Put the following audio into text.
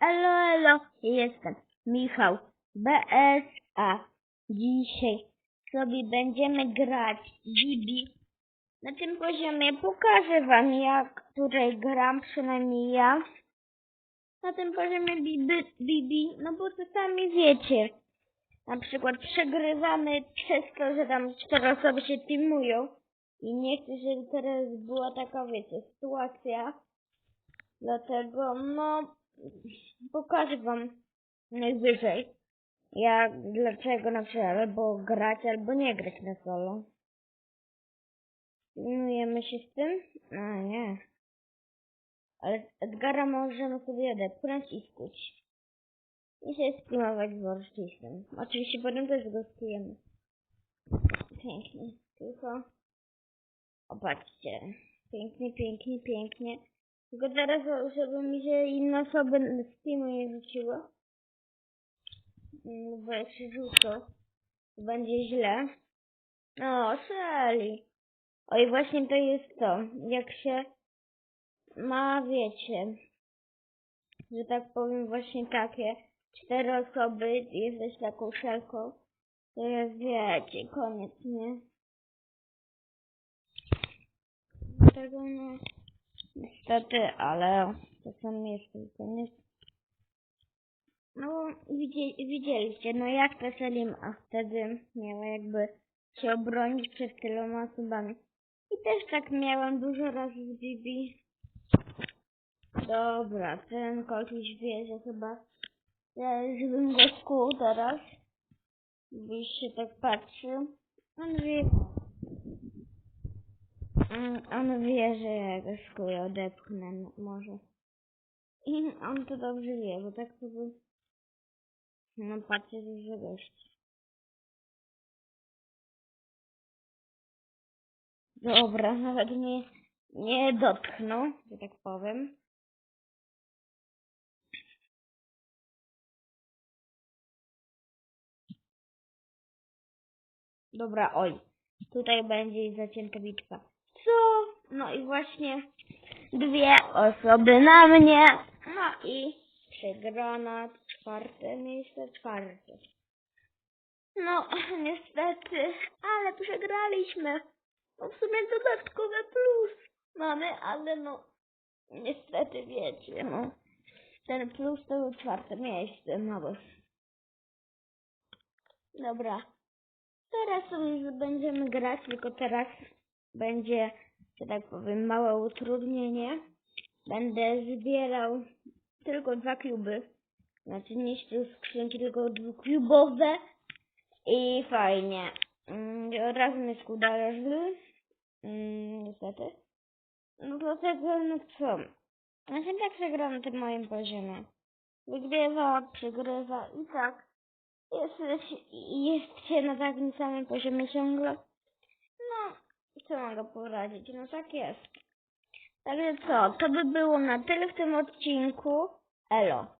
Elo, elo, jestem Michał BSA. Dzisiaj sobie będziemy grać Bibi. Na tym poziomie pokażę wam jak tutaj gram, przynajmniej ja. Na tym poziomie Bibi, Bibi no bo to sami wiecie. Na przykład przegrywamy przez to, że tam cztery osoby się teamują. I nie chcę, żeby teraz była taka, wiecie, sytuacja. Dlatego, no, pokażę wam najwyżej, jak, dlaczego na przykład albo grać, albo nie grać na solo. Zajmujemy się z tym? A nie. Ale Edgara możemy sobie odepchnąć i skuć. I się streamować z Warszcisem. Oczywiście potem też go skujemy. Pięknie. Tylko... Opatrzcie. Pięknie, pięknie, pięknie. Tylko teraz, żeby mi się inne osoby z teamu nie rzuciło. Mm, Bo jak się rzucą, to będzie źle. O, Sally. Oj, właśnie to jest to. Jak się ma, wiecie, że tak powiem, właśnie takie cztery osoby, jesteś taką szelką, to jest, wiecie, koniec, nie? Dlatego, no, niestety, ale czasami jest to koniec. No, widzieli, widzieliście, no jak to Selima wtedy miała jakby się obronić przed tyloma osobami. I też tak miałam dużo razy z Bibi. Dobra, ten koleś wie, że chyba ja żebym go skuł teraz. Byś się tak patrzy. On wie. Mm, On wie, że ja go skuję, odepchnę może. I on to dobrze wie, bo tak to by... No patrzcie, że gość. Dobra, nawet nie, nie dotknął, że tak powiem. Dobra, oj. Tutaj będzie zacięta bitwa. No i właśnie dwie osoby na mnie. No i przegrana czwarte miejsce, czwarte. No, niestety, ale przegraliśmy. No w sumie dodatkowe plus mamy, ale no, niestety wiecie, no. Ten plus to był czwarte miejsce, no bo... Dobra. Teraz już będziemy grać, tylko teraz będzie, że tak powiem, małe utrudnienie. Będę zbierał tylko dwa kluby. Znaczy niszczył skrzynki tylko dwuklubowe. I fajnie. Mm, Od razu mnie skudarzy. Mm, niestety. No dlatego, no co? Ja się tak przegram na tym moim poziomie. Wygrywa, przegrywa i tak. Jest, jest się na takim samym poziomie ciągle. No, co mogę poradzić? No tak jest. Także co, to by było na tyle w tym odcinku. Elo.